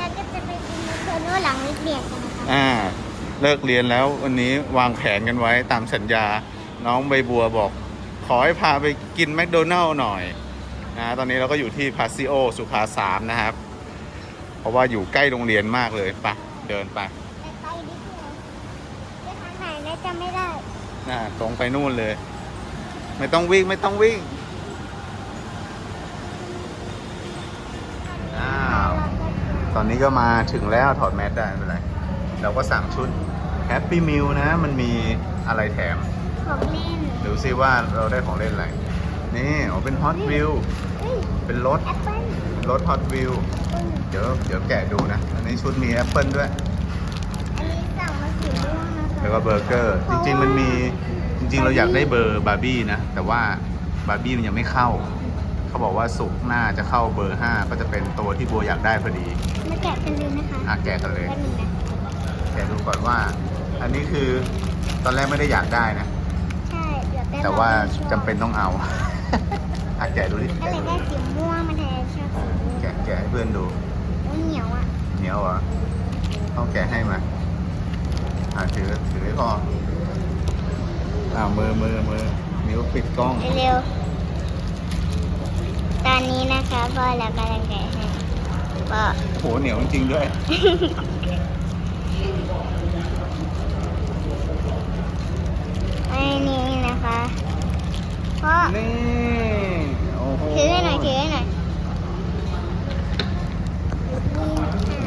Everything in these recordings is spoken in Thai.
เราก็จะไปกินโซโน่หลังเลิกเรียนกันนะคะอ่า เลิกเรียนแล้ววันนี้วางแผนกันไว้ตามสัญญา น้องใบบัวบอก ขอให้พาไปกินแมคโดนัลล์หน่อยนะตอนนี้เราก็อยู่ที่พาซิโอสุขาสามนะครับ เพราะว่าอยู่ใกล้โรงเรียนมากเลยไปะเดินไปไปไปดิเดียวไปทางไหนแล้วจะไม่ได้น่าตรงไปนู่นเลย ไม่ต้องวิ่งไม่ต้องวิ่งอ้าว ตอนนี้ก็มาถึงแล้วถอดแมสได้ไม่เป็นไร เราก็สั่งชุดแฮปปี้มิลนะ มันมีอะไรแถม ของเล่นดูซิว่าเราได้ของเล่นอะไร นี่อ๋อเป็นฮอตวิวเฮ้ยเป็นรถ แอปเปิ้ลเป็นรถฮอตวิวอืมเดี๋ยวเดี๋ยวแกะดูนะ อันนี้ชุดมีแอปเปิลด้วย อันนี้สั่งมาสีม่วงนะคะแล้วก็เบอร์เกอร์ จริง ๆ มันมี จริง ๆ เราอยากได้เบอร์บาร์บี้นะ แต่ว่าบาร์บี้มันยังไม่เข้า เขาบอกว่าสุกร์หน้าจะเข้าเบอร์ 5 ก็จะเป็นตัวที่บัวอยากได้พอดีมา แกะกันเลยนะคะอะแกะกันเลย แป๊บนึงนะแกะดูก่อนว่า อันนี้คือตอนแรกไม่ได้อยากได้นะ ใช่เดี๋ยวได้แต่ว่าลองดูจำเป็นต้องเอา อะแกะดูดิก็เลยได้สีม่วงมาแทนชอบสีม่วงแกะแกะให้เพื่อนดูอุ๊ยเหนียวอะเหนียวเหรอต้องแกะให้มา อ่าถือถือให้พออ่ามือมือมือนิ้วปิดกล้อง เร็วๆตอนนี้นะคะพ่อเรากำลังแกะให้ พ่อโหเหนียวจริงๆด้วยไอ้นี่นะคะพ่อนี่ โอ้โหถือให้หน่อยถือให้หน่อย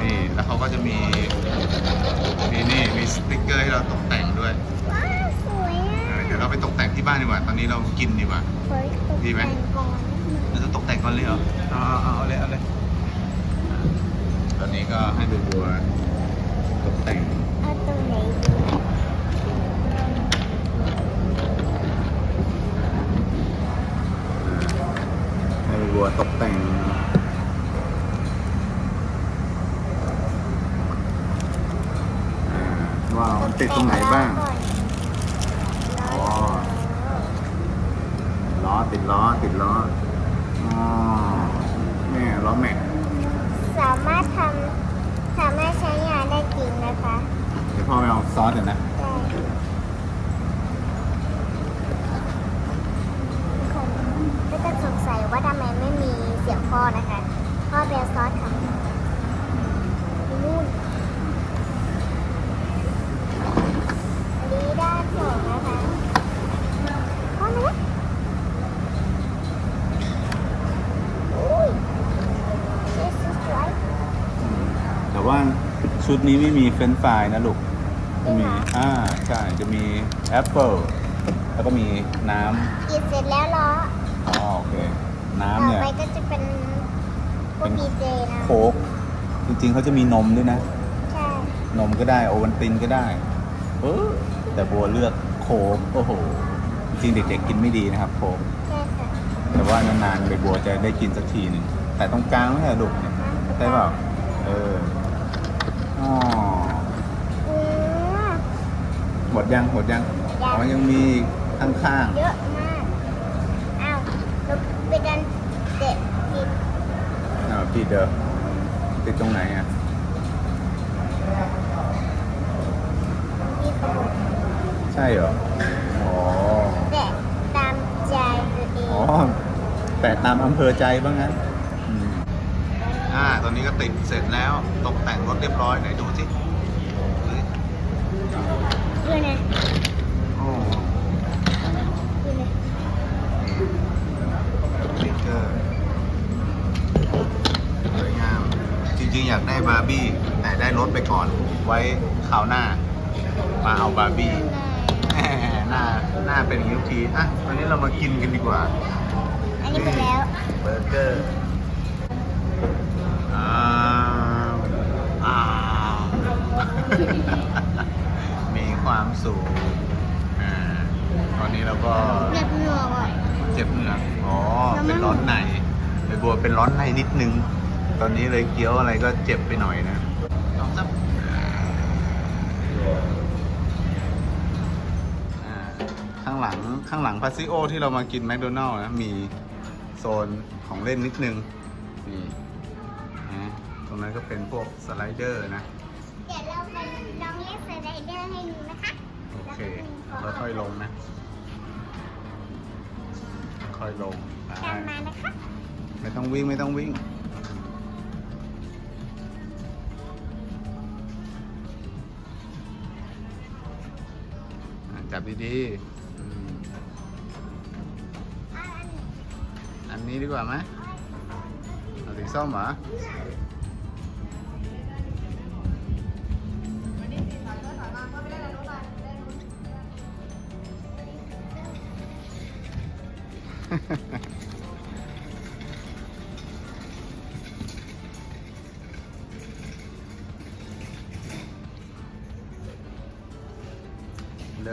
นี่แล้วเขาก็จะมี มีนี่ มีสติกเกอร์ให้เราตกแต่งด้วยว้าวสวยเออะอเดี๋ยวเราไปตกแต่งที่บ้านดีกว่า ตอนนี้เรากินดีกว่าเฮ้ยตกดีไหมแต่งก่อน เราจะตกแต่งก่อนเลยเหรอเอาเอาเอาเอาเลยเอาเลยอะตอนนี้ ก็ให้ดูบัวตกแต่งเอาตรงไหนดีให้บัวตกแต่งอ่าว่ามันติดตรงไหนบ้างอ๋อล้อติดล้อติดล้ออเนี่ยล้อแม็ก สามารถทำสามารถใช้งานได้จริงนะคะ เดี๋ยวพ่อไปเอา ซอสเดี๋ยวนะได้คนก็จะสงสัยว่าทำไมไม่มีเสียงพ่อนะคะ พ่อเบลซอสค่ะนู่นอันนี้ด้านสองนะคะพ่อนะอุ้ย this is right แต่ว่าชุดนี้ไม่มีเฟรนช์ฟรายนะลูก จะมีจริงเหรออ่าใช่จะมีแอปเปิลแล้วก็มีน้กินเสร็จแล้วเหรอำอ๋อโอเค น้ำต่อเนี่ยไปก็จะเป็นพวกดีเจนะโค้กจริงๆเขาจะมีนมด้วยนะ ใช่ นมก็ได้โอวัลตินก็ได้เออแต่บัวเลือกโค้กโอ้โห จริงๆเด็กๆกินไม่ดีนะครับโค้กใช่ค่ะแต่ว่านานๆใบบัวจะได้กินสักทีหนึ่งแต่ตรงกลางไม่ใช่เหรอลูกเนี่ยใช่เปล่าเอออ๋ออืม หมดยังหมดยังยังอ๋อยังมีข้างเยอะมากอ้าวเราไปดันเด็ดผิดๆอ่าพี่เดอติดตรงไหนอะที่กระบอกใช่เหรออ๋อเด็ดตามใจตัวเองอ๋อแต่ตามอำเภอใจบ้างงั้นอ่าตอนนี้ก็ติดเสร็จแล้วตกแต่งรถเรียบร้อยไหนดูสิเฮ้ย เพื่อนนะ โอ้ เพื่อนนะ สติ๊กเกอร์สวยงาม จริงๆ อยากได้บาร์บี้ แต่ ได้รถไปก่อน ไว้คราวหน้า มาเอาบาร์บี้แหมหน้าหน้าเป็นอย่างนี้ทุกทีอะวันนี้เรามากินกันดีกว่า อันนี้ไปแล้วเบอร์เกอร์อ้าวอ้าวมีความสุขอ่าตอนนี้เราก็เรียบหนวกอะ เจ็บเหงือกอ๋อแล้วมันเป็นร้อนในไปบัวเป็นร้อนในนิดนึง ตอนนี้เลยเคี้ยวอะไรก็เจ็บไปหน่อยนะล องสักอ่าข้างหลังข้างหลังพาซิโอที่เรามากินแมคโดนัลล์นะ มีโซนของเล่นนิดนึงนี่นะโซรงนั้นก็เป็นพวกสไลเดอร์นะ เดี๋ยวเราไปลองเล่นสไลเดอร์ให้ดูนะคะ โอเค ค่อยๆลงนะ ค่อยลงไปตามมานะคะ ไม่ต้องวิ่งไม่ต้องวิ่ง ดีๆอืมอ่าอันนี้อันนี้ดีกว่าไหมเอาสีส้มเหรอ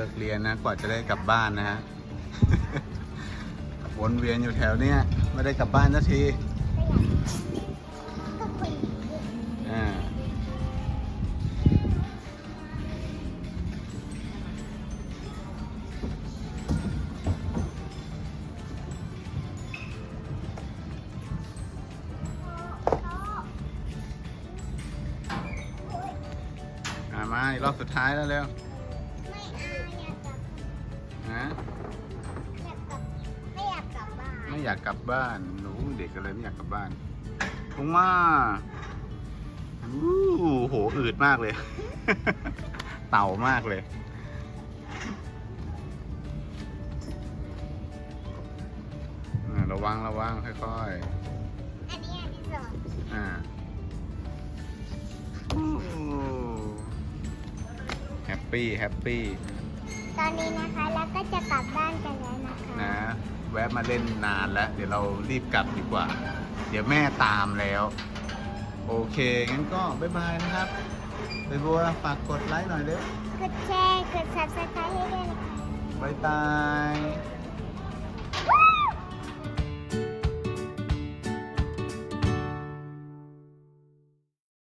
ลิกเรียนนะกว่าจะได้กลับบ้านนะฮะ วนเวียนอยู่แถวเนี้ยไม่ได้กลับบ้านสักทีอ่าอ่ามาอีกรอบสุดท้ายแล้วเร็ว อยากกลับบ้านหนูเด็กอะไรไม่อยากกลับบ้านลงมาอู้โหอืดมากเลย เต่ามากเลยอ่าระวังระวังค่อยอันนี้อันที่สองๆอ่าอู้แฮปปี้แฮปปี้ ตอนนี้นะคะแล้วก็จะกลับบ้านกันแล้วนะคะนะ แวะมาเล่นนานแล้ว เดี๋ยวเรารีบกลับดีกว่า เดี๋ยวแม่ตามแล้ว โอเค งั้นก็บ๊ายบายนะครับไปบัวฝากกดไลค์หน่อยเด้อกดแชร์ กด subscribe ให้ด้วยนะคะ บ๊ายบายว้าว